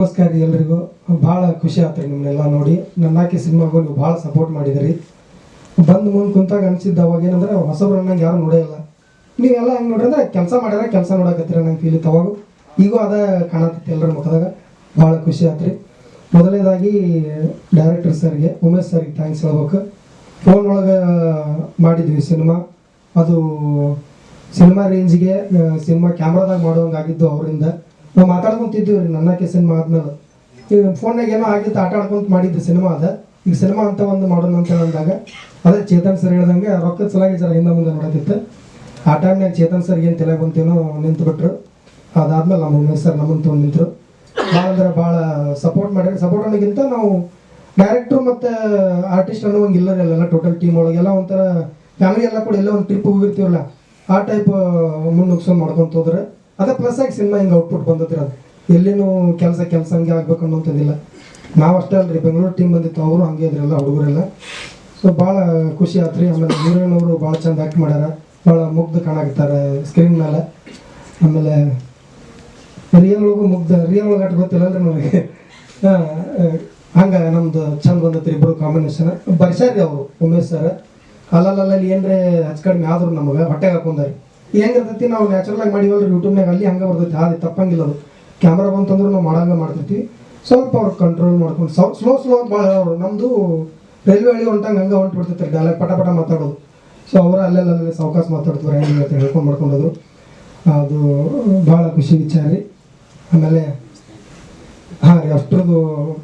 ನಮಸ್ಕಾರ ರೀ ಎಲ್ರಿಗೂ. ಭಾಳ ಖುಷಿ ರೀ ನಿಮ್ಮನ್ನೆಲ್ಲ ನೋಡಿ. ನನ್ನ ಆಕೆ ಸಿನಿಮಾಗೂ ನೀವು ಭಾಳ ಸಪೋರ್ಟ್ ಮಾಡಿದಿರಿ. ಬಂದು ಮುಂದೆ ಕುಂತಾಗ ಅನಿಸಿದ್ದು ಅವಾಗ ಏನಂದ್ರೆ, ಹೊಸಬ್ರು ನಂಗೆ ಯಾರು ನೋಡೇ ಇಲ್ಲ. ನೀವೆಲ್ಲ ಹೆಂಗೆ ನೋಡ್ರಿ ಅಂದ್ರೆ, ಕೆಲಸ ಮಾಡ್ಯಾರ, ಕೆಲಸ ನೋಡಕತ್ತೀರ ನಂಗೆ ಫೀಲ್ ಇತ್ತು ಅವಾಗ. ಈಗೂ ಅದ ಕಾಣತೈತಿ ಎಲ್ಲರ ಮುಖದಾಗ. ಭಾಳ ಖುಷಿ ಆತ್ರಿ. ಮೊದಲನೇದಾಗಿ ಡೈರೆಕ್ಟರ್ ಸರ್ಗೆ ಉಮೇಶ್ ಸರ್ಗೆ ಥ್ಯಾಂಕ್ಸ್ ಹೇಳ್ಬೇಕು. ಫೋನ್ ಒಳಗೆ ಮಾಡಿದ್ವಿ ಸಿನಿಮಾ. ಅದು, ಸಿನಿಮಾ ರೇಂಜ್ಗೆ ಸಿನಿಮಾ ಕ್ಯಾಮ್ರಾದಾಗ ಮಾಡೋಂಗೆ ಆಗಿದ್ದು ಅವರಿಂದ. ನಾವು ಮಾತಾಡ್ಕೊಂತಿದ್ದೀವಿ ರೀ ನನ್ನಕ್ಕೆ ಸಿನಿಮಾ ಆದ್ಮೇಲೆ. ಈಗ ಫೋನ್ನಾಗ ಏನೋ ಆಗಿತ್ತು, ಆಟ ಆಡ್ಕೊಂತ ಮಾಡಿದ್ದು ಸಿನಿಮಾ ಅದ. ಈಗ ಸಿನಿಮಾ ಅಂತ ಒಂದು ಮಾಡೋಣ ಅಂತ ಅಂದಾಗ ಅದೇ ಚೇತನ್ ಸರ್ ಹೇಳ್ದಂಗೆ ರೊಕ್ಕದ ಸಲಾಗಿ ಜರ ಹಿಂದೆ ಮುಂದೆ ನೋಡತ್ತಿತ್ತು ಆ ಟೈಮ್ನಾಗ ಚೇತನ್ ಸರ್ ಏನು ತಲೆ ಬಂತೇನೋ ನಿಂತು ಬಿಟ್ರು ಅದಾದ್ಮೇಲೆ ನಮ್ಮ ಉಮೇಶ್ ಸರ್ ನಮ್ಮನ್ನು ತೊಗೊಂಡು ನಿಂತರು. ಭಾಳ ಅಂದ್ರೆ ಭಾಳ ಸಪೋರ್ಟ್ ಮಾಡ್ಯಾರ ಸಪೋರ್ಟ್ ಅನ್ನೋಕ್ಕಿಂತ ನಾವು ಡೈರೆಕ್ಟ್ರು ಮತ್ತು ಆರ್ಟಿಸ್ಟ್ ಅನ್ನೋಂಗೆ ಇಲ್ಲ ರೀ ಅಲ್ಲೆಲ್ಲ ಟೋಟಲ್ ಟೀಮ್ ಒಳಗೆಲ್ಲ ಒಂಥರ ಫ್ಯಾಮಿಲಿ ಎಲ್ಲ ಕೂಡ ಎಲ್ಲ ಒಂದು ಟ್ರಿಪ್ ಹೋಗಿರ್ತೀವಲ್ಲ, ಆ ಟೈಪ್ ಮುನ್ನುಗ್ಸ್ಕೊಂಡು ಮಾಡ್ಕೊಂತ ಹೋದ್ರೆ. ಅದೇ ಪ್ಲಸ್ ಆಗಿ ಸಿನಿಮಾ ಹಿಂಗೆ ಔಟ್ಪುಟ್ ಬಂದತ್ರಿ ಅದು. ಎಲ್ಲಿನೂ ಕೆಲಸ ಕೆಲಸ ಹಂಗೆ ಆಗ್ಬೇಕು ಅನ್ನೋಂಥದ್ದಿಲ್ಲ ನಾವು ಅಷ್ಟೇ ಅಲ್ರಿ, ಬೆಂಗಳೂರು ಟೀಮ್ ಬಂದಿತ್ತು, ಅವರು ಹಂಗೆ ಇದ್ರಲ್ಲ ಹುಡುಗರೆಲ್ಲ. ಸೊ ಭಾಳ ಖುಷಿ ಆತ್ರಿ, ಆಮೇಲೆ ಹೀರೋಯಿನ್ ಅವರು ಭಾಳ ಚಂದ ಆ್ಯಕ್ಟ್ ಮಾಡ್ಯಾರ. ಭಾಳ ಮುಗ್ಧ ಕಾಣಾಕ್ತಾರೆ ಸ್ಕ್ರೀನ್ ಮೇಲೆ ಆಮೇಲೆ ರಿಯಲ್ ಒಳಗೂ ಮುಗ್ಧ ರಿಯಲ್ ಒಳಗೆ ಆಟ ಗೊತ್ತಿಲ್ಲ ಅಂದ್ರೆ ನನಗೆ ಹಂಗೆ ನಮ್ದು ಚಂದ ಬಂದತ್ರಿ ಇಬ್ಬರು ಕಾಂಬಿನೇಷನ್ ಬರ್ಸಾರಿ ಅವರು ಉಮೇಶ್ ಸರ್ ಅಲ್ಲಲ್ಲಿ ಏನ್ರೆ ಹೆಚ್ಚು ಕಡಿಮೆ ಆದ್ರು ನಮಗೆ ಹೊಟ್ಟೆಗೆ ಹಾಕೊಂಡಾರಿ. ಹೆಂಗಿರ್ತೈತಿ? ನಾವು ನ್ಯಾಚುರಲ್ ಆಗಿ ಮಾಡಿವಲ್ರಿ ಯೂಟ್ಯೂಬ್ನಾಗ ಅಲ್ಲಿ ಹಂಗೆ ಬರ್ತೈತಿ. ಅದು ತಪ್ಪಂಗಿಲ್ಲ ಅದು. ಕ್ಯಾಮ್ರಾ ಬಂತಂದ್ರೆ ನಾವು ಮಾಡಂಗೆ ಮಾಡ್ತೈತಿ ಸ್ವಲ್ಪ ಅವ್ರು ಕಂಟ್ರೋಲ್ ಮಾಡ್ಕೊಂಡು ಸ್ಲೋ ಸ್ಲೋ ಅಂತ ಭಾಳ ಅವರು ನಮ್ಮದು ರೈಲ್ವೆ ಹಳ್ಳಿ ಹೊಂಟಂಗೆ ಹಂಗೆ ಹೊಂಟು ಬಿಡ್ತೈತೆ ಡೈಲಾಗ್ ಪಟ ಪಟ ಮಾತಾಡೋದು. ಸೊ ಅವರು ಅಲ್ಲೆಲ್ಲ ಅಲ್ಲೇ ಸಾವಕಾಶ ಮಾತಾಡ್ತಾರೆ, ಹೆಂಗೆ ಅಂತ ಹೇಳ್ಕೊಂಡು ಮಾಡ್ಕೊಂಡೋದು ಅದು ಭಾಳ ಖುಷಿ ವಿಚಾರ ರೀ. ಆಮೇಲೆ ಹಾಂ ರೀ ಅಷ್ಟ್ರದ್ದು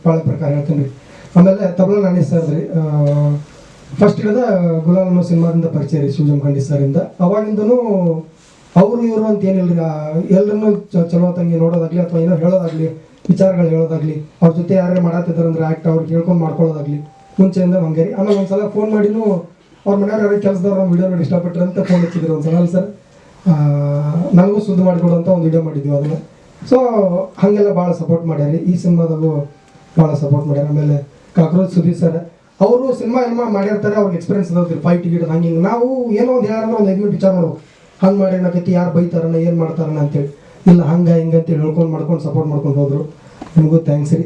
ಭಾಳ ಪ್ರಕಾರ ಹೇಳ್ತೀನಿ ರೀ. ಆಮೇಲೆ ತಬಲ ನಾನೇ ಸರ್ ರೀ ಫಸ್ಟ್ ಹಿಡಿದ ಗುಲಾಲ್ ಅನ್ನೋ ಸಿನಿಮಾದಿಂದ ಪರಿಚಯ ರೀ ಖಂಡಿ ಸರಿಂದ ಅವಾಗಿಂದನೂ ಅವರು, ಇವರು ಅಂತ ಏನಿಲ್ಲ ಎಲ್ಲರನ್ನೂ ಚಲೋ ತಂಗಿ ನೋಡೋದಾಗ್ಲಿ ಅಥವಾ ಏನೋ ಹೇಳೋದಾಗ್ಲಿ, ವಿಚಾರಗಳು ಹೇಳೋದಾಗ್ಲಿ, ಅವ್ರ ಜೊತೆ ಯಾರೇ ಮಾಡತ್ತಿದ್ದಾರೆ ಅಂದ್ರೆ ಆ್ಯಕ್ಟ್ ಅವ್ರು ಹೇಳ್ಕೊಂಡು ಮಾಡ್ಕೊಳ್ಳೋದಾಗ್ಲಿ ಮುಂಚೆಯಿಂದ ಹಂಗೇರಿ ಆಮೇಲೆ ಒಂದ್ಸಲ ಫೋನ್ ಮಾಡಿನೂ ಅವ್ರ ಮನೆಯವ್ರು ಯಾರು ಕೆಲಸದವ್ರು ನಮ್ಮ ವಿಡಿಯೋ ನೋಡಿ ಇಷ್ಟಪಟ್ಟರೆ ಅಂತ ಫೋನ್ ಹಚ್ಚಿದ್ರು ಒಂದ್ಸಲ ಅಲ್ಲ ಸರ್. ನನಗೂ ಸುದ್ದಿ ಮಾಡಿಕೊಡು ಅಂತ ಒಂದು ವಿಡಿಯೋ ಮಾಡಿದ್ವಿ ಅದನ್ನ. ಸೊ ಹಾಗೆಲ್ಲ ಭಾಳ ಸಪೋರ್ಟ್ ಮಾಡ್ಯಾರಿ. ಈ ಸಿನಿಮಾದಾಗೂ ಭಾಳ ಸಪೋರ್ಟ್ ಮಾಡ್ಯಾರ. ಆಮೇಲೆ ಕಾಕ್ರೋಚ್ ಸುದೀಪ್ ಸರ್ ಅವರು ಸಿನಿಮಾ ಎಲ್ಲ ಮಾಡಿರ್ತಾರೆ ಅವ್ರಿಗೆ ಎಕ್ಸ್ಪೀರಿಯನ್ಸ್ ಅದಾವ್ರಿ ಫೈಟ್ ಟಿಕೆಟ್ ಹಂಗೆ ನಾವು ಏನೋ ಒಂದು ಯಾರನ್ನ ಒಂದು ಮಿನಿಟ್ ವಿಚಾರ ಮಾಡ್ಬೇಕು. ಹಂಗೆ ಮಾಡಿ ಏನಕೈತಿ ಯಾರು ಬೈತಾರನ ಏನು ಮಾಡ್ತಾರನ ಅಂತೇಳಿ. ಇಲ್ಲ, ಹಂಗೆ, ಹಿಂಗೆ ಅಂತೇಳಿ ಹೇಳ್ಕೊಂಡು ಮಾಡ್ಕೊಂಡು ಸಪೋರ್ಟ್ ಮಾಡ್ಕೊಂಡು ಹೋದರು. ನಿಮಗೂ ಥ್ಯಾಂಕ್ಸ್ ರೀ.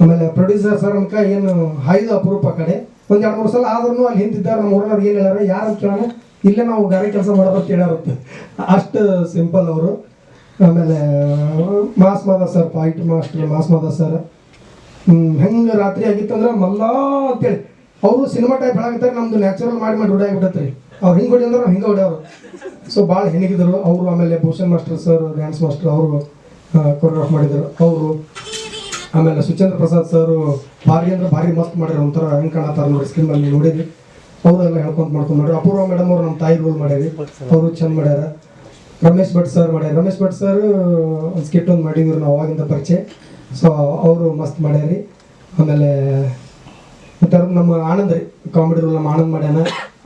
ಆಮೇಲೆ ಪ್ರೊಡ್ಯೂಸರ್ ಸರ್ ಅನ್ಕ ಏನು ಹಾಯ್ದು ಅಪರೂಪ ಕಡೆ. ಒಂದು ಎರಡು ಮೂರು ಸಲ ಆದ್ರೂ ಅಲ್ಲಿ ಹಿಂದಿದ್ದಾರೆ ನಮ್ಮ ಊರವ್ರು ಏನು ಹೇಳ್ಯಾರ, ಯಾರು ಅಂತ ಕೇಳೋಣ. ಇಲ್ಲೇ ನಾವು ಗಾರೆ ಕೆಲಸ ಮಾಡೋದಂತ ಅಂತ ಹೇಳ್ಯಾರತ್ತೆ. ಅಷ್ಟು ಸಿಂಪಲ್ ಅವರು. ಆಮೇಲೆ mass Mada sir fight master mass Mada sir. ಹೆಂಗೆ ರಾತ್ರಿ ಆಗಿತ್ತಂದ್ರೆ ಮಲ್ಲ ಅಂತೇಳಿ. ಅವರು ಸಿನಿಮಾ ಟೈಪ್ ಹೇಳಾಕತ್ತಾರೆ ನಮ್ದು ನ್ಯಾಚುರಲ್ ಮಾಡಿ ಮಾಡಿ ರೂಢಿ ಆಗಿಬಿಟ್ಟತ್ರಿ. ಅವ್ರು ಹಿಂಗೆ ಹೊಡಿ ಅಂದ್ರೆ ನಾವು ಹಿಂಗೆ ಹೊಡ್ಯಾವ್ರು ಸೊ ಭಾಳ ಹೆಣಗಿದ್ರು. ಅವರು ಆಮೇಲೆ Bhushan master sir, dance master ಅವರು ಕೊರಿಯೋಗ್ರಾಫ್ ಮಾಡಿದರು. ಅವರು, ಆಮೇಲೆ ಸುಚೇಂದ್ರ ಪ್ರಸಾದ್ ಸರ್, ಭಾರಿ ಅಂದ್ರೆ ಭಾರಿ ಮಸ್ತ್ ಮಾಡ್ಯಾರ ಒಂಥರ ಹೆಂಗೆ ಕಾಣತ್ತಾರ ನೋಡಿ ಸ್ಕ್ರೀನ್ ಅಲ್ಲಿ ನೋಡಿದ್ವಿ ಅವರೆಲ್ಲ ಹೇಳ್ಕೊಂತ ಮಾಡ್ಕೊಂಡು ನೋಡ್ರಿ ಅಪೂರ್ವ ಮೇಡಮ್ ಅವ್ರು ನಮ್ಮ ತಾಯಿ ರೋಲ್ ಮಾಡ್ಯಾರಿ. ಅವರು ಚೆಂದ ಮಾಡ್ಯಾರ. ರಮೇಶ್ ಭಟ್ ಸರ್ ಮಾಡ್ಯಾರ. ರಮೇಶ್ ಭಟ್ ಸರ್ ಒಂದು ಸ್ಕಿಟ್ ಒಂದು ಮಾಡಿದ್ರು ನಾವು ಅವಾಗಿಂದ ಪರಿಚಯ. ಸೊ, ಅವರು ಮಸ್ತ್ ಮಾಡ್ಯಾರಿ. ಆಮೇಲೆ ಮತ್ತೆ ನಮ್ಮ ಆನಂದ್ ರೀ ಕಾಮಿಡಿ ರೂಲ್ ನಮ್ಮ ಆನಂದ್ ಮಾಡ್ಯಾನ.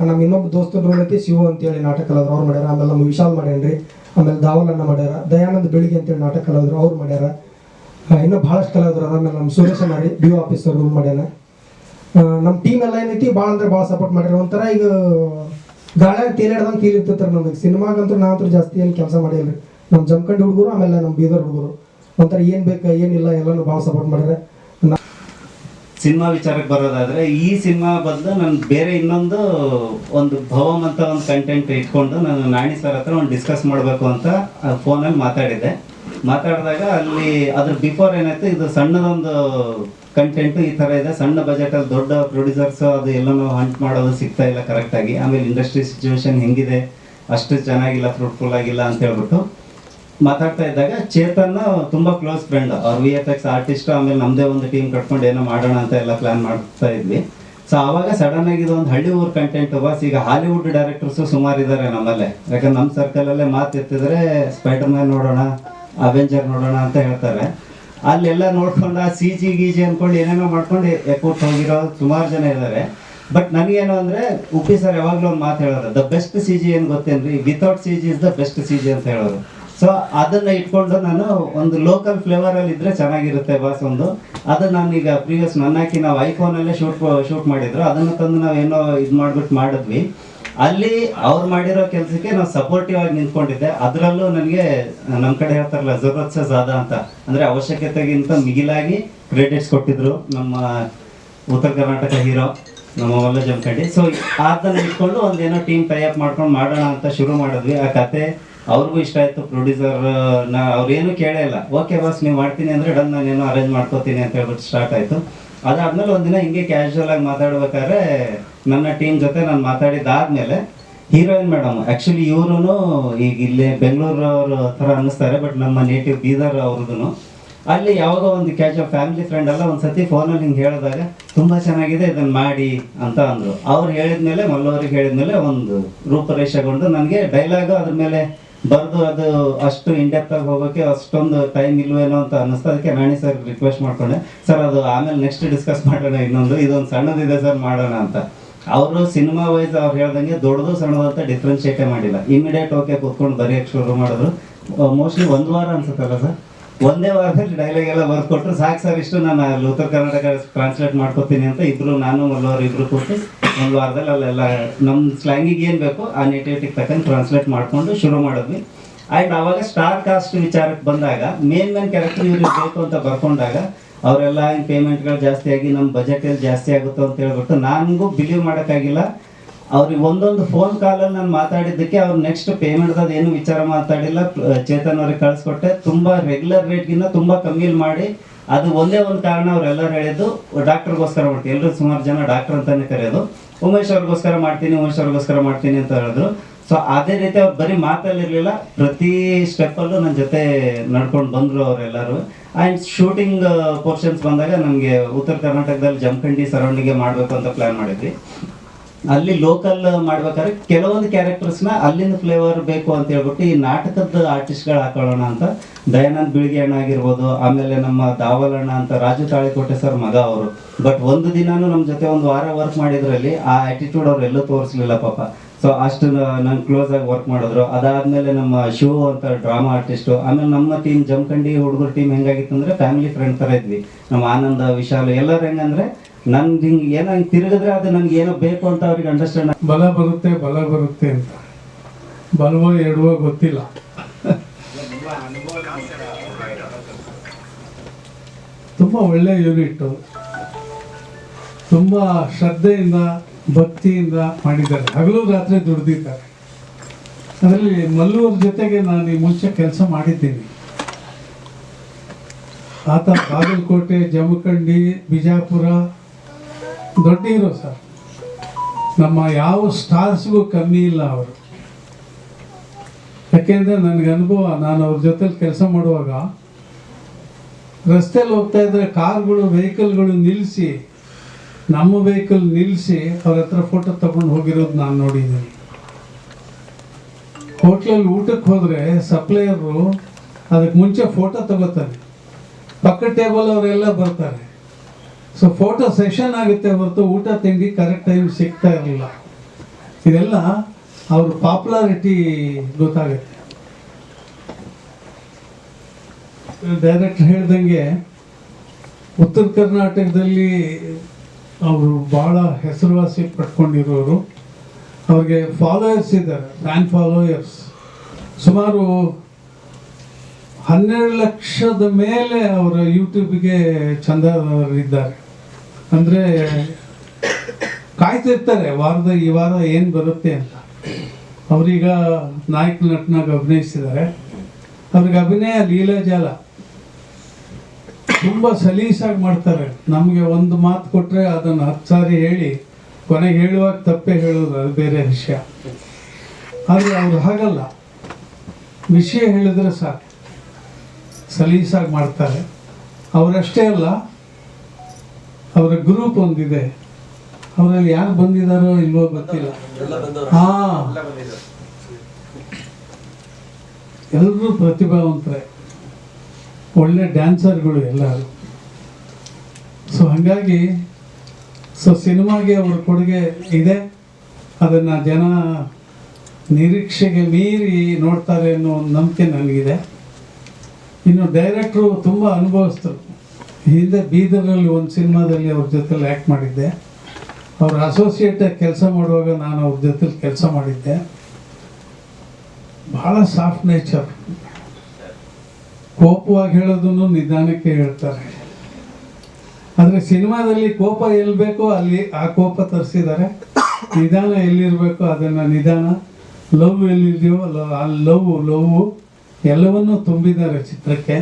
ನಮ್ಮ ಇನ್ನೊಬ್ಬ ದೋಸ್ತ ರೋಲ್ ಐತಿ ಶಿವ ಅಂತೇಳಿ ನಾಟಕ ಕಲಾವಿದ್ರು ಅವ್ರು ಮಾಡ್ಯಾರ. ಆಮೇಲೆ ನಮ್ಮ ವಿಶಾಲ್ ಮಾಡ್ಯಾನ್ರಿ. ಆಮೇಲೆ ದಾವಲನ್ನ ಮಾಡ್ಯಾರ. ದಯಾನಂದ್ ಬೆಳಿಗ್ಗೆ ಅಂತೇಳಿ ನಾಟಕ ಕಲಾವಿದ್ರು ಅವ್ರು ಮಾಡ್ಯಾರ. ಇನ್ನೂ ಭಾಳಷ್ಟು ಕಲಾವಿದ್ರು. ಆಮೇಲೆ ನಮ್ಮ ಸುರೇಶ ಮಾಡಿ ಡಿ ಒ ಆಫೀಸರ್ ರೋಲ್ ಮಾಡ್ಯಾನ. ನಮ್ಮ ಟೀಮ್ ಎಲ್ಲ ಏನೈತಿ, ಭಾಳ ಅಂದ್ರೆ ಭಾಳ ಸಪೋರ್ಟ್ ಮಾಡ್ಯಾರ. ಒಂಥರ ಈಗ ಗಾಳ್ಯಾಗ ತೇಲಾಡ್ದಂಗೆ ಫೀಲ್ ನಮಗೆ. ಸಿನಿಮಾಗಂತೂ ನಾವಂತೂ ಜಾಸ್ತಿ ಏನು ಕೆಲಸ ಮಾಡಿಲ್ಲ ನಮ್ಮ ಜಮಖಂಡಿ ಹುಡುಗರು, ಆಮೇಲೆ ನಮ್ಮ ಬೀದರ್ ಹುಡುಗರು. ಒಂಥರ ಏನು ಬೇಕು, ಏನಿಲ್ಲ, ಎಲ್ಲನೂ ಭಾಳ ಸಪೋರ್ಟ್ ಮಾಡಿದ್ರೆ. ಸಿನಿಮಾ ವಿಚಾರಕ್ಕೆ ಬರೋದಾದ್ರೆ, ಈ ಸಿನಿಮಾ ಬದಲು ನಾನು ಬೇರೆ ಇನ್ನೊಂದು ಒಂದು ಭವಮ್ ಅಂತ ಒಂದು ಕಂಟೆಂಟ್ ಇಟ್ಕೊಂಡು ನಾನು ನಾಣಿ ಸರ್ ಹತ್ರ ಒಂದು ಡಿಸ್ಕಸ್ ಮಾಡಬೇಕು ಅಂತ ಫೋನಲ್ಲಿ ಮಾತಾಡಿದ್ದೆ. ಮಾತಾಡಿದಾಗ ಅಲ್ಲಿ ಅದ್ರ ಬಿಫೋರ್ ಏನಾಯ್ತು, ಇದು ಸಣ್ಣದೊಂದು ಕಂಟೆಂಟ್ ಈ ಥರ ಇದೆ. ಸಣ್ಣ ಬಜೆಟಲ್ಲಿ ದೊಡ್ಡ ಪ್ರೊಡ್ಯೂಸರ್ಸ್ ಅದು ಎಲ್ಲನೂ ಹಂಟ್ ಮಾಡೋದು ಸಿಗ್ತಾ ಇಲ್ಲ ಕರೆಕ್ಟಾಗಿ ಆಮೇಲೆ ಇಂಡಸ್ಟ್ರಿ ಸಿಚುವೇಶನ್ ಹೆಂಗಿದೆ, ಅಷ್ಟು ಚೆನ್ನಾಗಿಲ್ಲ ಫ್ರೂಟ್ಫುಲ್ ಆಗಿಲ್ಲ ಅಂತ ಹೇಳ್ಬಿಟ್ಟು ಮಾತಾಡ್ತಾ ಇದ್ದಾಗ ಚೇತನ್ ತುಂಬಾ ಕ್ಲೋಸ್ ಫ್ರೆಂಡ್ ಅವ್ರ ವಿ ಎಫ್ ಎಕ್ಸ್ ಆರ್ಟಿಸ್ಟ್ ಆಮೇಲೆ ನಮ್ದೇ ಒಂದು ಟೀಮ್ ಕಟ್ಕೊಂಡು ಏನೋ ಮಾಡೋಣ ಅಂತ ಎಲ್ಲ ಪ್ಲಾನ್ ಮಾಡ್ತಾ ಇದ್ವಿ. ಸೊ ಅವಾಗ ಸಡನ್ ಆಗಿ ಇದೊಂದು ಹಳ್ಳಿ ಊರ್ ಕಂಟೆಂಟ್ ಬಸ್ ಈಗ ಹಾಲಿವುಡ್ ಡೈರೆಕ್ಟರ್ಸ್ ಸುಮಾರು ಇದ್ದಾರೆ ನಮ್ಮಲ್ಲೇ. ಯಾಕಂದ್ರೆ ನಮ್ಮ ಸರ್ಕಲ್ ಅಲ್ಲೇ ಮಾತು ಎತ್ತಿದ್ರೆ ಸ್ಪೈಡರ್ ಮ್ಯಾನ್ ನೋಡೋಣ ಅವೆಂಜರ್ ನೋಡೋಣ ಅಂತ ಹೇಳ್ತಾರೆ. ಅಲ್ಲೆಲ್ಲ ನೋಡ್ಕೊಂಡು ಆ ಸಿ ಜಿ ಗೀಜಿ ಅನ್ಕೊಂಡು ಏನೇನೋ ಮಾಡ್ಕೊಂಡು ಎಪೋರ್ಟ್ ಹೋಗಿರೋ ಸುಮಾರು ಜನ ಇದ್ದಾರೆ ಬಟ್ ನನಗೇನು ಅಂದ್ರೆ, ಉಪ್ಪಿ ಸರ್ ಯಾವಾಗಲೂ ಒಂದು ಮಾತು ಹೇಳೋದು ದ ಬೆಸ್ಟ್ ಸಿ ಜಿ ಏನು ಗೊತ್ತೇನ್ರಿ? Without C G is the best C G ಅಂತ ಹೇಳೋದು. ಸೊ ಅದನ್ನ ಇಟ್ಕೊಂಡು ನಾನು ಒಂದು ಲೋಕಲ್ ಫ್ಲೇವರ್ ಅಲ್ಲಿ ಇದ್ರೆ ಚೆನ್ನಾಗಿರುತ್ತೆ ಬಾಸ್ ಒಂದು. ಅದು ನಾನು ಈಗ ಪ್ರೀವಿಯಸ್ ನನ್ನ ಹಾಕಿ ನಾವು ಐಫೋನಲ್ಲೇ ಶೂಟ್ ಶೂಟ್ ಮಾಡಿದ್ರು. ಅದನ್ನ ತಂದು ನಾವು ಏನೋ ಇದು ಮಾಡ್ಬಿಟ್ಟು ಮಾಡಿದ್ವಿ. ಅಲ್ಲಿ ಅವ್ರು ಮಾಡಿರೋ ಕೆಲಸಕ್ಕೆ ನಾವು ಸಪೋರ್ಟಿವ್ ಆಗಿ ನಿಂತ್ಕೊಂಡಿದ್ದೆ. ಅದರಲ್ಲೂ ನನಗೆ ನಮ್ಮ ಕಡೆ ಹೇಳ್ತಾರಲ್ಲ ಜರೂರತ್ ಸಾದ ಅಂತ. ಅಂದ್ರೆ ಅವಶ್ಯಕತೆಗಿಂತ ಮಿಗಿಲಾಗಿ ಕ್ರೆಡಿಟ್ಸ್ ಕೊಟ್ಟಿದ್ರು ನಮ್ಮ ಉತ್ತರ ಕರ್ನಾಟಕ ಹೀರೋ, ನಮ್ಮ ವಲ್ಲ ಜಮಖಂಡಿ. ಸೊ ಅದನ್ನ ಇಟ್ಕೊಂಡು ಒಂದೇನೋ ಟೀಮ್ ಟೈ ಅಪ್ ಮಾಡ್ಕೊಂಡು ಮಾಡೋಣ ಅಂತ ಶುರು ಮಾಡಿದ್ವಿ. ಆ ಕತೆ ಅವ್ರಿಗೂ ಇಷ್ಟ ಆಯ್ತು ಪ್ರೊಡ್ಯೂಸರ್ ನಾ ಅವ್ರೇನು ಕೇಳೇ ಇಲ್ಲ. ಓಕೆ ಬಾಸ್ ನೀವು ಮಾಡ್ತೀನಿ ಅಂದ್ರೆ ಡನ್ ನಾನೇನು ಅರೇಂಜ್ ಮಾಡ್ಕೋತೀನಿ ಅಂತ ಹೇಳ್ಬಿಟ್ಟು ಸ್ಟಾರ್ಟ್ ಆಯ್ತು. ಅದಾದ್ಮೇಲೆ ಒಂದಿನ ಹಿಂಗೆ ಕ್ಯಾಶುವಲ್ ಆಗಿ ಮಾತಾಡ್ಬೇಕಾದ್ರೆ ನನ್ನ ಟೀಮ್ ಜೊತೆ ನಾನು ಮಾತಾಡಿದಾದ್ಮೇಲೆ ಹೀರೋಯಿನ್ ಮೇಡಮ್ ಆಕ್ಚುಲಿ ಇವರು ಈಗ ಇಲ್ಲಿ ಬೆಂಗಳೂರವ್ರ ಥರ ಅನ್ನಿಸ್ತಾರೆ ಬಟ್ ನಮ್ಮ ನೇಟಿವ್ ಬೀದರ್ ಅವ್ರಿಗೂ ಅಲ್ಲಿ ಯಾವಾಗೋ ಒಂದು ಕ್ಯಾಶ್ ಫ್ಯಾಮಿಲಿ ಫ್ರೆಂಡ್ ಎಲ್ಲ ಒಂದ್ಸತಿ ಫೋನಲ್ಲಿ ಹಿಂಗೆ ಹೇಳಿದಾಗ, ತುಂಬ ಚೆನ್ನಾಗಿದೆ ಇದನ್ನು ಮಾಡಿ ಅಂತ ಅಂದರು. ಅವ್ರು ಹೇಳಿದ್ಮೇಲೆ, ಮಲ್ಲವ್ರಿಗೆ ಹೇಳಿದ್ಮೇಲೆ ಒಂದು ರೂಪರೇಷೆಗೊಂಡು ನನಗೆ ಡೈಲಾಗು ಅದ್ರ ಮೇಲೆ ಬರೆದು ಅದು ಅಷ್ಟು ಇಂಡೆಪ್ತ್ ಆಗಿ ಹೋಗೋಕೆ ಅಷ್ಟೊಂದು ಟೈಮ್ ಇಲ್ವೇನೋ ಅಂತ ಅದಕ್ಕೆ ನಾನೇ ಸರ್ ರಿಕ್ವೆಸ್ಟ್ ಮಾಡ್ಕೊಂಡೆ. ಸರ್ ಅದು ಆಮೇಲೆ ನೆಕ್ಸ್ಟ್ ಡಿಸ್ಕಸ್ ಮಾಡೋಣ ಇನ್ನೊಂದು. ಇದೊಂದು ಸಣ್ಣದಿದೆ ಸರ್ ಮಾಡೋಣ ಅಂತ. ಅವರು ಸಿನಿಮಾ ವೈಸ್ ಅವ್ರು ಹೇಳ್ದಂಗೆ ದೊಡ್ಡದು ಸಣ್ಣದು ಅಂತ ಡಿಫ್ರೆನ್ಶಿಯೇಟೇ ಮಾಡಿಲ್ಲ. ಇಮಿಡಿಯೇಟ್ ಓಕೆ ಕೂತ್ಕೊಂಡು ಬರೆಯಕ್ಕೆ ಶುರು ಮಾಡಿದ್ರು. ಮೋಸ್ಟ್ಲಿ ಒಂದು ವಾರ ಅನ್ಸುತ್ತಲ್ಲ ಸರ್ ಒಂದೇ ವಾರದಲ್ಲಿ ಡೈಲಾಗ್ ಎಲ್ಲ ಬರ್ದು ಕೊಟ್ಟರು ಸಾಕು ಸರ್ ಇಷ್ಟು ನಾನು ಅಲ್ಲಿ ಉತ್ತರ ಕರ್ನಾಟಕ ಟ್ರಾನ್ಸ್ಲೇಟ್ ಮಾಡ್ಕೊತೀನಿ ಅಂತ ಇಬ್ರು ನಾನು ಮಲ್ಲವರು ಇಬ್ರು ಕೂತು ಒಂದು ವಾರದಲ್ಲಿ ಅಲ್ಲೆಲ್ಲ ನಮ್ಮ ಸ್ಲ್ಯಾಂಗಿಗೆ ಏನು ಬೇಕು ಆ ನೇಟಿವಿಟಿಗೆ ತಕ್ಕಂಗೆ ಟ್ರಾನ್ಸ್ಲೇಟ್ ಮಾಡಿಕೊಂಡು ಶುರು ಮಾಡಿದ್ವಿ. ಆ್ಯಂಡ್ ಆವಾಗ ಸ್ಟಾರ್ ಕಾಸ್ಟ್ ವಿಚಾರಕ್ಕೆ ಬಂದಾಗ ಮೇನ್ ಮೇನ್ ಕ್ಯಾರೆಕ್ಟರ್ ಇವ್ರಿಗೆ ಬೇಕು ಅಂತ ಬರ್ಕೊಂಡಾಗ ಅವರೆಲ್ಲ ಪೇಮೆಂಟ್ಗಳು ಜಾಸ್ತಿ ಆಗಿ ನಮ್ಮ ಬಜೆಟಲ್ಲಿ ಜಾಸ್ತಿ ಆಗುತ್ತೋ ಅಂತ ಹೇಳ್ಬಿಟ್ಟು, ನನಗೂ ಬಿಲೀವ್ ಮಾಡೋಕ್ಕಾಗಿಲ್ಲ. ಅವ್ರಿಗೆ ಒಂದೊಂದು ಫೋನ್ ಕಾಲಲ್ಲಿ ನಾನು ಮಾತಾಡಿದ್ದಕ್ಕೆ ಅವ್ರು ನೆಕ್ಸ್ಟ್ ಪೇಮೆಂಟ್ ಏನು ವಿಚಾರ ಮಾತಾಡಿಲ್ಲ. ಚೇತನ್ ಅವ್ರಿಗೆ ಕಳಿಸ್ಕೊಟ್ಟೆ. ತುಂಬಾ ರೆಗ್ಯುಲರ್ ರೇಟ್ಗಿಂತ ತುಂಬಾ ಕಮ್ಮಿಲಿ ಮಾಡಿ. ಅದು ಒಂದೇ ಒಂದು ಕಾರಣ ಅವರೆಲ್ಲರೂ ಹೇಳಿದ್ದು, ಡಾಕ್ಟರ್ಗೋಸ್ಕರ ಮಾಡ್ತೀವಿ. ಎಲ್ಲರೂ ಸುಮಾರು ಜನ ಡಾಕ್ಟರ್ ಅಂತಾನೆ ಕರೆಯೋದು. ಉಮೇಶ್ ಅವ್ರಿಗೋಸ್ಕರ ಮಾಡ್ತೀನಿ, ಉಮೇಶ್ ಅವ್ರಿಗೋಸ್ಕರ ಮಾಡ್ತೀನಿ ಅಂತ ಹೇಳಿದ್ರು. ಸೊ ಅದೇ ರೀತಿ ಅವ್ರು ಬರೀ ಮಾತಲ್ಲಿರ್ಲಿಲ್ಲ. ಪ್ರತಿ ಸ್ಟೆಪ್ಪಲ್ಲೂ ನನ್ನ ಜೊತೆ ನಡ್ಕೊಂಡು ಬಂದ್ರು ಅವರೆಲ್ಲರೂ ಆ್ಯಂಡ್ ಶೂಟಿಂಗ್ ಪೋರ್ಷನ್ಸ್ ಬಂದಾಗ ನಮಗೆ ಉತ್ತರ ಕರ್ನಾಟಕದಲ್ಲಿ ಜಮಖಂಡಿ ಸರೌಂಡಿಂಗೇ ಮಾಡಬೇಕು ಅಂತ ಪ್ಲ್ಯಾನ್ ಮಾಡಿದ್ವಿ. ಅಲ್ಲಿ ಲೋಕಲ್ ಮಾಡ್ಬೇಕಾದ್ರೆ ಕೆಲವೊಂದು ಕ್ಯಾರೆಕ್ಟರ್ಸ್ನ ಅಲ್ಲಿಂದ ಫ್ಲೇವರ್ ಬೇಕು ಅಂತ ಹೇಳ್ಬಿಟ್ಟು ಈ ನಾಟಕದ ಆರ್ಟಿಸ್ಟ್ಗಳು ಹಾಕೊಳ್ಳೋಣ ಅಂತ. ದಯಾನಂದ್ ಬಿಳಿಗೆ ಅಣ್ಣ ಆಗಿರ್ಬೋದು, ಆಮೇಲೆ ನಮ್ಮ ದಾವಲ್ ಅಣ್ಣ ಅಂತ ರಾಜು ತಾಳಿಕೋಟೆ ಸರ್ ಮಗ ಅವರು. ಬಟ್ ಒಂದು ದಿನಾನು ನಮ್ಮ ಜೊತೆ ಒಂದು ವಾರ ವರ್ಕ್ ಮಾಡಿದ್ರಲ್ಲಿ ಆ ಆಟಿಟ್ಯೂಡ್ ಅವ್ರು ಎಲ್ಲೂ ತೋರಿಸ್ಲಿಲ್ಲ ಪಾಪ. ಸೊ ಅಷ್ಟು ನಂಗೆ ಕ್ಲೋಸ್ ಆಗಿ ವರ್ಕ್ ಮಾಡಿದ್ರು. ಅದಾದ್ಮೇಲೆ ನಮ್ಮ ಶಿವ ಅಂತ ಡ್ರಾಮಾ ಆರ್ಟಿಸ್ಟು ಆಮೇಲೆ ನಮ್ಮ ಟೀಮ್ ಜಮಖಂಡಿ ಹುಡುಗರ ಟೀಮ್ ಹೆಂಗಾಗಿತ್ತು ಅಂದ್ರೆ ಫ್ಯಾಮಿಲಿ ಫ್ರೆಂಡ್ ಥರ ಇದ್ವಿ. ನಮ್ಮ ಆನಂದ, ವಿಶಾಲ್ ಎಲ್ಲರೂ ಹೆಂಗಂದ್ರೆ ನನ್ಗೆ ಹಿಂಗೆ ಏನೋ ತಿರುಗಿದ್ರೆ ಅದು ನನಗೆ ಏನೋ ಬೇಕು ಅಂತ ಅವ್ರಿಗೆ ಅಂಡರ್ಸ್ಟ್ಯಾಂಡ್ ಬಲ ಬರುತ್ತೆ ಬಲ ಬರುತ್ತೆ ಅಂತ. ಬಲವೋ ಎಡವೋ ಗೊತ್ತಿಲ್ಲ. ತುಂಬ ಒಳ್ಳೆ ಯೂನಿಟ್ಟು ತುಂಬ ಶ್ರದ್ಧೆಯಿಂದ, ಭಕ್ತಿಯಿಂದ ಮಾಡಿದ್ದಾರೆ. ಹಗಲು ರಾತ್ರಿ ದುಡ್ದಿದ್ದಾರೆ. ಅದರಲ್ಲಿ ಮಲ್ಲೂರ ಜೊತೆಗೆ ನಾನು ಈ ಮುಂಚೆ ಕೆಲಸ ಮಾಡಿದ್ದೀನಿ. ಆತ ಬಾಗಲಕೋಟೆ, ಜಮಖಂಡಿ, ಬಿಜಾಪುರ ದೊಡ್ಡ ಹೀರೋ ಸರ್. ನಮ್ಮ ಯಾವ ಸ್ಟಾರ್ಸ್ಗೂ ಕಮ್ಮಿ ಇಲ್ಲ ಅವರು. ಯಾಕೆಂದ್ರೆ ನನಗೆ ಅನುಭವ, ನಾನು ಅವ್ರ ಜೊತೆಲಿ ಕೆಲಸ ಮಾಡುವಾಗ ರಸ್ತೆಯಲ್ಲಿ ಹೋಗ್ತಾ ಇದ್ರೆ ಕಾರ್ಗಳು, ವೆಹಿಕಲ್ಗಳು ನಿಲ್ಲಿಸಿ, ನಮ್ಮ ವೆಹಿಕಲ್ ನಿಲ್ಲಿಸಿ ಅವ್ರ ಹತ್ರ ಫೋಟೋ ತಗೊಂಡು ಹೋಗಿರೋದು ನಾನು ನೋಡಿದ್ದೀನಿ. ಹೋಟ್ಲಲ್ಲಿ ಊಟಕ್ಕೆ ಹೋದ್ರೆ ಸಪ್ಲೈಯರು ಅದಕ್ಕೆ ಮುಂಚೆ ಫೋಟೋ ತಗೋತಾರೆ. ಪಕ್ಕ ಟೇಬಲ್ ಅವರೆಲ್ಲ ಬರ್ತಾರೆ. ಸೊ ಫೋಟೋ ಸೆಷನ್ ಆಗುತ್ತೆ ಹೊರತು ಊಟ, ತಿಂಡಿ ಕರೆಕ್ಟ್ ಟೈಮ್ ಸಿಗ್ತಾ ಇರಲಿಲ್ಲ. ಇದೆಲ್ಲ ಅವ್ರ ಪಾಪ್ಯುಲಾರಿಟಿ ಗೊತ್ತಾಗುತ್ತೆ. ಡೈರೆಕ್ಟ್ ಹೇಳ್ದಂಗೆ ಉತ್ತರ ಕರ್ನಾಟಕದಲ್ಲಿ ಅವರು ಭಾಳ ಹೆಸರುವಾಸಿ ಪಡ್ಕೊಂಡಿರೋರು. ಅವ್ರಿಗೆ ಫಾಲೋಯರ್ಸ್ ಇದ್ದಾರೆ ಫ್ಯಾನ್ ಫಾಲೋಯರ್ಸ್ ಸುಮಾರು ಹನ್ನೆರಡು ಲಕ್ಷದ ಮೇಲೆ ಅವರ ಯೂಟ್ಯೂಬ್ಗೆ ಚಂದಾದಾರರಿದ್ದಾರೆ ಅಂದರೆ ಕಾಯ್ತಿರ್ತಾರೆ ವಾರದ ಈ ವಾರ ಏನು ಬರುತ್ತೆ ಅಂತ. ಅವರೀಗ ನಾಯಕ ನಟನಾಗ ಅಭಿನಯಿಸಿದ್ದಾರೆ. ಅವ್ರಿಗೆ ಅಭಿನಯ ಲೀಲಾಜಾಲ ತುಂಬ ಸಲೀಸಾಗಿ ಮಾಡ್ತಾರೆ. ನಮಗೆ ಒಂದು ಮಾತು ಕೊಟ್ಟರೆ ಅದನ್ನು ಹತ್ತು ಸಾರಿ ಹೇಳಿ ಕೊನೆಗೆ ಹೇಳುವಾಗ ತಪ್ಪೇ ಹೇಳೋದು ಅದು ಬೇರೆ ವಿಷಯ. ಆದರೆ ಅವ್ರು ಹಾಗಲ್ಲ. ವಿಷಯ ಹೇಳಿದ್ರೆ ಸಾಕು. ಸಲೀಸಾಗಿ ಮಾಡ್ತಾರೆ. ಅವರಷ್ಟೇ ಅಲ್ಲ ಅವರ ಗ್ರೂಪ್ ಒಂದಿದೆ ಅವರಲ್ಲಿ ಯಾರು ಬಂದಿದಾರೋ ಇಲ್ವೋ ಗೊತ್ತಿಲ್ಲ. ಹಾ. ಎಲ್ಲರೂ ಪ್ರತಿಭಾವಂತರೇ. ಒಳ್ಳೆ ಡ್ಯಾನ್ಸರ್ಗಳು ಎಲ್ಲರೂ. ಸೊ ಹಾಗಾಗಿ ಸೊ ಸಿನಿಮಾಗೆ ಅವರ ಕೊಡುಗೆ ಇದೆ. ಅದನ್ನು ಜನ ನಿರೀಕ್ಷೆಗೆ ಮೀರಿ ನೋಡ್ತಾರೆ ಅನ್ನೋ ಒಂದು ನಂಬಿಕೆ ನನಗಿದೆ. ಇನ್ನು ಡೈರೆಕ್ಟ್ರು ತುಂಬ ಅನುಭವಿಸ್ತರು ಹಿಂದೆ ಬೀದರ್ನಲ್ಲಿ ಒಂದು ಸಿನಿಮಾದಲ್ಲಿ ಅವ್ರ ಜೊತೆಲಿ ಆ್ಯಕ್ಟ್ ಮಾಡಿದ್ದೆ. ಅವ್ರ ಅಸೋಸಿಯೇಟಾಗಿ ಕೆಲಸ ಮಾಡುವಾಗ ನಾನು ಅವ್ರ ಜೊತೆಲಿ ಕೆಲಸ ಮಾಡಿದ್ದೆ. ಬಹಳ ಸಾಫ್ಟ್ ನೇಚರ್ ಕೋಪವಾಗಿ ಹೇಳೋದನ್ನು ನಿಧಾನಕ್ಕೆ ಹೇಳ್ತಾರೆ. ಆದರೆ ಸಿನಿಮಾದಲ್ಲಿ ಕೋಪ ಎಲ್ಲಿ ಬೇಕೋ ಅಲ್ಲಿ ಆ ಕೋಪ ತರಿಸಿದ್ದಾರೆ ನಿಧಾನ ಎಲ್ಲಿರಬೇಕೋ ಅದನ್ನು ನಿಧಾನ. ಲವ್ ಎಲ್ಲಿದೆಯೋ ಅಲ್ಲಿ ಲವ್ ಲವ್ ಎಲ್ಲವನ್ನೂ ತುಂಬಿದ್ದಾರೆ ಚಿತ್ರಕ್ಕೆ.